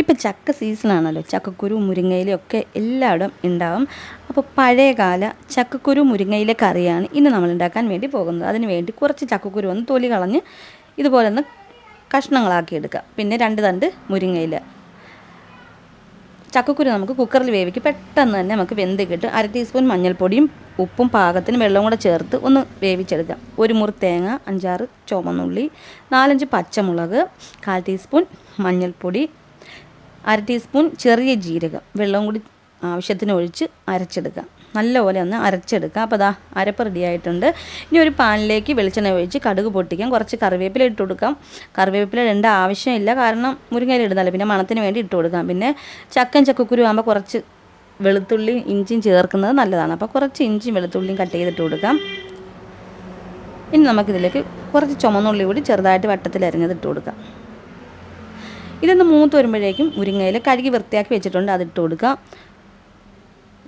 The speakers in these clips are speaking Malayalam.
ഇപ്പം ചക്ക സീസണാണല്ലോ ചക്കക്കുരു മുരിങ്ങയില ഒക്കെ എല്ലായിടും ഉണ്ടാവും. അപ്പോൾ പഴയകാല ചക്കക്കുരു മുരിങ്ങയിലെ കറിയാണ് ഇന്ന് നമ്മൾ ഉണ്ടാക്കാൻ വേണ്ടി പോകുന്നത്. അതിന് വേണ്ടി കുറച്ച് ചക്കക്കുരു ഒന്ന് തൊലി കളഞ്ഞ് ഇതുപോലെ ഒന്ന് കഷ്ണങ്ങളാക്കി എടുക്കുക. പിന്നെ രണ്ട് തണ്ട് മുരിങ്ങയില. ചക്കക്കുരു നമുക്ക് കുക്കറിൽ വേവിക്കും. പെട്ടെന്ന് തന്നെ നമുക്ക് വെന്ത് കിട്ടും. അര ടീസ്പൂൺ മഞ്ഞൾപ്പൊടിയും ഉപ്പും പാകത്തിന് വെള്ളവും കൂടെ ചേർത്ത് ഒന്ന് വേവിച്ചെടുക്കാം. ഒരു മുറി തേങ്ങ അഞ്ചാറ് ചുമന്നുള്ളി നാലഞ്ച് പച്ചമുളക് കാൽ ടീസ്പൂൺ മഞ്ഞൾപ്പൊടി അര ടീസ്പൂൺ ചെറിയ ജീരകം. വെള്ളവും കൂടി ആവശ്യത്തിന് ഒഴിച്ച് അരച്ചെടുക്കാം. നല്ലപോലെ ഒന്ന് അരച്ചെടുക്കുക അപ്പോൾ അതാ അരപ്പ് റെഡി ആയിട്ടുണ്ട്. ഇനി ഒരു പാനിലേക്ക് വെളിച്ചെണ്ണ ഒഴിച്ച് കടുക് പൊട്ടിക്കാം. കുറച്ച് കറിവേപ്പില ഇട്ട് കൊടുക്കാം. കറിവേപ്പില ഇടേണ്ട ആവശ്യമില്ല. കാരണം മുരിങ്ങയില ഇടുന്നല്ലോ പിന്നെ മണത്തിന് വേണ്ടി ഇട്ട് കൊടുക്കാം. പിന്നെ ചക്കൻ ചക്കക്കുരു ആകുമ്പോൾ കുറച്ച് വെളുത്തുള്ളി ഇഞ്ചിയും ചേർക്കുന്നത് നല്ലതാണ്. അപ്പോൾ കുറച്ച് ഇഞ്ചിയും വെളുത്തുള്ളിയും കട്ട് ചെയ്തിട്ട് കൊടുക്കാം. ഇനി നമുക്കിതിലേക്ക് കുറച്ച് ചുമന്നുള്ളി കൂടി ചെറുതായിട്ട് വട്ടത്തിൽ അരിഞ്ഞത് ഇട്ട് കൊടുക്കാം. ഇതൊന്ന് മൂത്ത് വരുമ്പോഴേക്കും മുരിങ്ങയിൽ കഴുകി വൃത്തിയാക്കി വെച്ചിട്ടുണ്ട്. അതിട്ട് കൊടുക്കുക.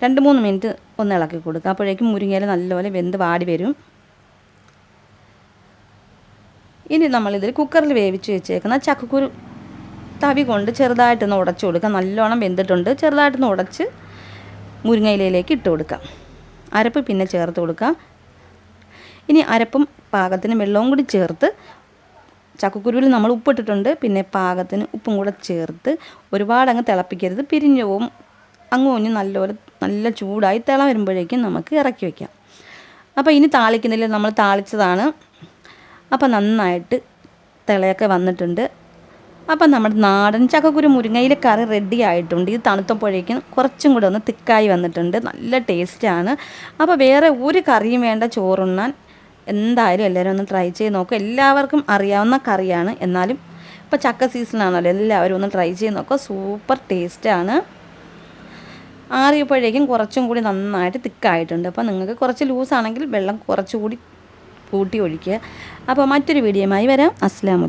രണ്ട് മൂന്ന് മിനിറ്റ് ഒന്ന് ഇളക്കി കൊടുക്കുക. അപ്പോഴേക്കും മുരിങ്ങയിൽ നല്ലപോലെ വെന്ത് വാടി വരും. ഇനി നമ്മളിതിൽ കുക്കറിൽ വേവിച്ച് വെച്ചേക്കുന്ന ചക്കക്കുരു തവി കൊണ്ട് ചെറുതായിട്ടൊന്ന് ഉടച്ചു കൊടുക്കുക. നല്ലോണം വെന്തിട്ടുണ്ട്. ചെറുതായിട്ടൊന്ന് ഉടച്ച് മുരിങ്ങയിലേക്ക് ഇട്ട് കൊടുക്കുക. അരപ്പ് പിന്നെ ചേർത്ത് കൊടുക്കുക. ഇനി അരപ്പും പാകത്തിന് വെള്ളവും കൂടി ചേർത്ത് ചക്കക്കുരുവിൽ നമ്മൾ ഉപ്പിട്ടിട്ടുണ്ട്. പിന്നെ പാകത്തിന് ഉപ്പും കൂടെ ചേർത്ത് ഒരുപാട് അങ്ങ് തിളപ്പിക്കരുത്. പിരിഞ്ഞു പോവും. അങ്ങ് കൊഞ്ഞ് നല്ലപോലെ നല്ല ചൂടായി തിള വരുമ്പോഴേക്കും നമുക്ക് ഇറക്കി വയ്ക്കാം അപ്പോൾ ഇനി താളിക്കുന്നില്ല നമ്മൾ താളിച്ചതാണ്. അപ്പോൾ നന്നായിട്ട് തിളയൊക്കെ വന്നിട്ടുണ്ട്. അപ്പം നമ്മുടെ നാടൻ ചക്കക്കുരു മുരിങ്ങയിലെ കറി റെഡി ആയിട്ടുണ്ട്. ഇത് തണുത്തപ്പോഴേക്കും കുറച്ചും കൂടെ ഒന്ന് തിക്കായി വന്നിട്ടുണ്ട്. നല്ല ടേസ്റ്റാണ് അപ്പോൾ വേറെ ഒരു കറിയും വേണ്ട. ചോറുണ്ണാൻ എന്തായാലും എല്ലാവരും ഒന്ന് ട്രൈ ചെയ്ത് നോക്കുക എല്ലാവർക്കും അറിയാവുന്ന കറിയാണ്. എന്നാലും ഇപ്പോൾ ചക്ക സീസണാണല്ലോ എല്ലാവരും ഒന്ന് ട്രൈ ചെയ്ത് നോക്കുക സൂപ്പർ ടേസ്റ്റാണ് ആറിയപ്പോഴേക്കും കുറച്ചും കൂടി നന്നായിട്ട് തിക്കായിട്ടുണ്ട്. അപ്പോൾ നിങ്ങൾക്ക് കുറച്ച് ലൂസാണെങ്കിൽ വെള്ളം കുറച്ചുകൂടി കൂട്ടി ഒഴിക്കുക. അപ്പോൾ മറ്റൊരു വീഡിയോയുമായി വരാം. അസ്സാം